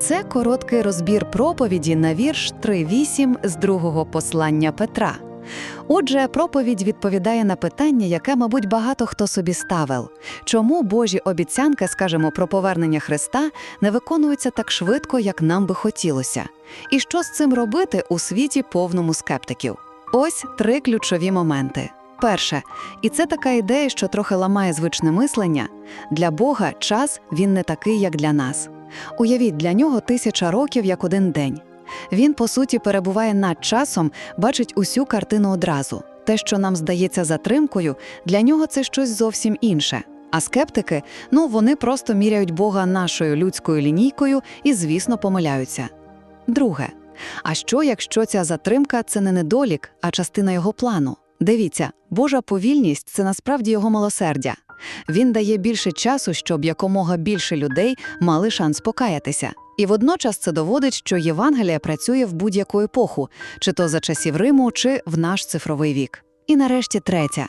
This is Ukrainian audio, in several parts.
Це короткий розбір проповіді на вірш 3.8 з другого послання Петра. Отже, проповідь відповідає на питання, яке, мабуть, багато хто собі ставив. Чому Божі обіцянки, скажімо, про повернення Христа не виконуються так швидко, як нам би хотілося? І що з цим робити у світі повному скептиків? Ось три ключові моменти. Перше, і це така ідея, що трохи ламає звичне мислення. Для Бога час він не такий, як для нас. Уявіть, для нього тисяча років як один день. Він, по суті, перебуває над часом, бачить усю картину одразу. Те, що нам здається затримкою, для нього це щось зовсім інше. А скептики, ну вони просто міряють Бога нашою людською лінійкою і, звісно, помиляються. Друге, а що, якщо ця затримка це не недолік, а частина його плану? Дивіться, Божа повільність це насправді його милосердя. Він дає більше часу, щоб якомога більше людей мали шанс покаятися. І водночас це доводить, що Євангелія працює в будь-яку епоху, чи то за часів Риму, чи в наш цифровий вік. І нарешті третя.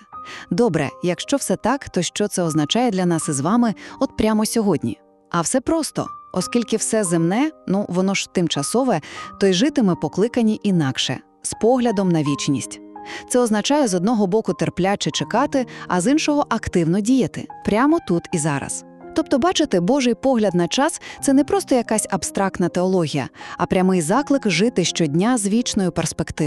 Добре, якщо все так, то що це означає для нас із вами от прямо сьогодні? А все просто, оскільки все земне, ну воно ж тимчасове, то й жити ми покликані інакше, з поглядом на вічність. Це означає з одного боку терпляче чекати, а з іншого активно діяти прямо тут і зараз. Тобто, бачите, Божий погляд на час це не просто якась абстрактна теологія, а прямий заклик жити щодня з вічною перспективою.